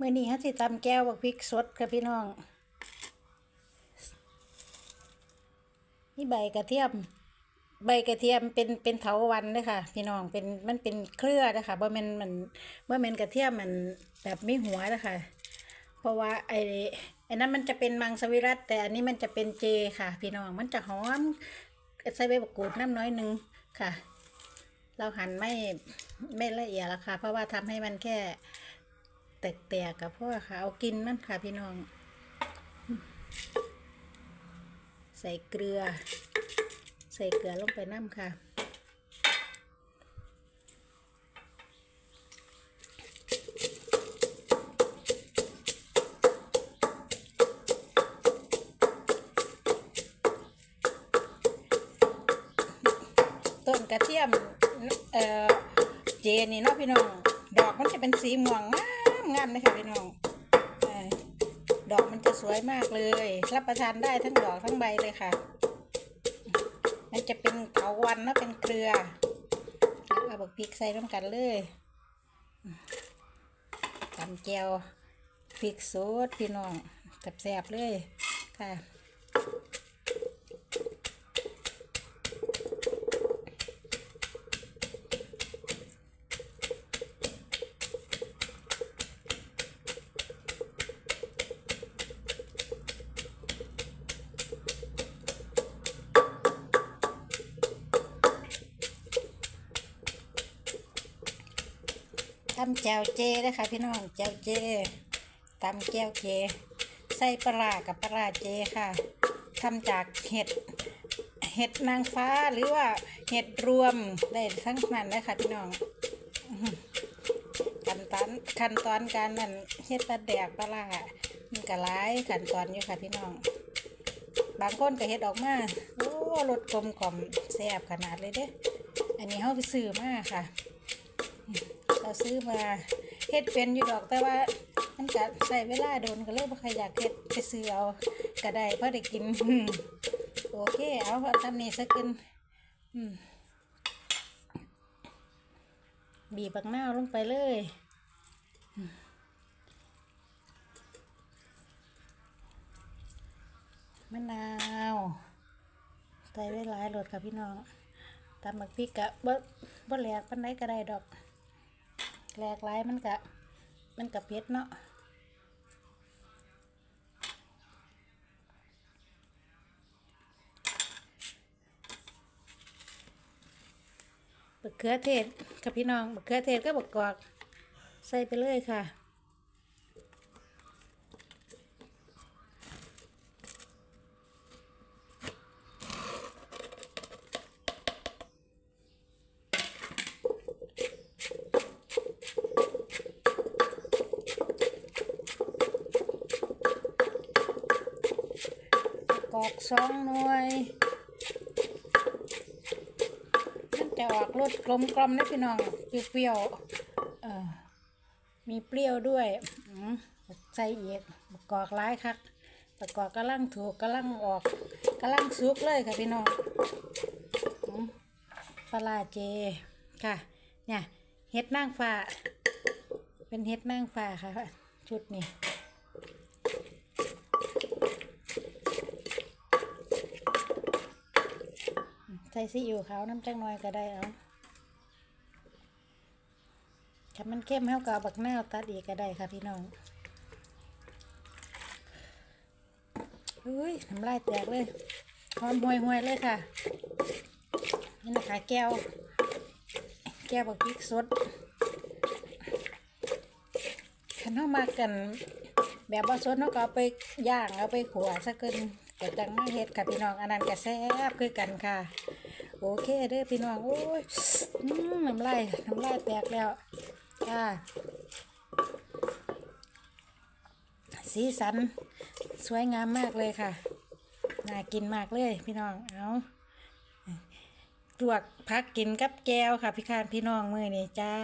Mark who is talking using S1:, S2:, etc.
S1: มื่อนี้เขาสิตำแก้วบักพริกสดค่ะพี่น้อง นี่ใบกระเทียม ใบกระเทียมเป็นเป็นเถาวันเลยค่ะ พี่น้องเป็นมันเป็นเครือนะคะบ่แมนมันบ่แมนกระเทียมมันแบบไม่หัวนะคะเพราะว่าไอ้ไอ้นั้นมันจะเป็นมังสวิรัตแต่อันนี้มันจะเป็นเจค่ะ พี่น้องมันจะหอมใส่ใบมะกรูดน้ำน้อยหนึงค่ะ เราหั่นไม่ไม่ละเอียดแล้วค่ะ เพราะว่าทำให้มันแค่ แตกๆกับพ่อค่ะ เอากินมันค่ะพี่น้อง ใส่เกลือ ใส่เกลือลงไปน้ำค่ะต้นกระเทียมเอ่อเจนี่เนาะพี่น้อง ดอกมันจะเป็นสีม่วงงา งามเลยค่ะพี่น้องดอกมันจะสวยมากเลย รับประทานได้ทั้งดอกทั้งใบเลยค่ะ มันจะเป็นเขาวันเนาะเป็นเกลือเอาบักพริกใส่ร่วมกันเลยตำแจวพริกสดพี่น้องแซ่บๆเลยค่ะำแจวเจนะคะพี่น้องแจวเจตำแจวเจ ใส่ปลากับปลาเจค่ะทำจากเห็ดเห็ดนางฟ้าหรือว่าเห็ดรวมได้ทั้งนั้นเลยค่ะพี่น้องขั้นตอนขั้นตอนการนั่นเห็ดปลาแดกปลาร้ามันก็หลายขั้นตอนอยู่ค่ะพี่น้อง บางคนก็เห็ดออกมาโอ้รสกลมกล่อมแซ่บขนาดเลยเด้ อันนี้เขาไปซื้อมาค่ะ ซื้อมาเฮ็ดเป็นอยู่ดอกแต่ว่ามันจะใส่เวลาโดนก็เลยบ่ใครอยากเฮ็ดไปซื้อเอาก็ได้เพราะได้กินโอเคเอาทำนี่สักกินบีบบักนาวลงไปเลยมะนาวใส่ไว้หลายรสค่ะพี่น้องตำบักพริกกะบ่บ่แหลกปานใดก็ได้ดอก แหลกหลายมันกะมันกะเผ็ดเนาะบะเขือเทศกับพี่น้องบะเขือเทศก็บะกอก ใส่ไปเลยค่ะ อกสองหน่วย มันจะออกรสกลมกลมนะพี่น้องเปรี้ยวเออมีเปรี้ยวด้วยใส่อีกบักกอกร้ายคักบักกอกกำลังถูกกำลังออกกำลังสุกเลยค่ะพี่น้องปลาร้าเจค่ะ เนี่ยเห็ดนางฟ้า เป็นเห็ดนางฟ้าค่ะชุดนี้ ใส่ซีอิ๊วขาวน้ำจังน้อยก็ได้เอาถ้ามันเข้มเท่ากับบักนาวตัดอีกก็ได้ค่ะพี่น้องเฮ้ยน้ำลายแตกเลยหอมห่วยห่วยๆเลยค่ะ นี่นะคะแก้ว แก้วบักพริกสดขันเข้ามากัน แบบว่าสดเขาก็เอาไปย่างเอาไปขัวสักเกินแต่จังมาเฮ็ดค่ะพี่น้องอันนั้นก็แซ่บคือกันค่ะ เคเด้อพี่น้องโอ้ยอน้ำลายน้ำลายแตกแล้วค่ะสีสัน สวยงามมากเลยค่ะ น่ากินมากเลยพี่น้องเอาลวกพักกินกับแก้วค่ะ พี่คานพี่น้องมือนี่จ้า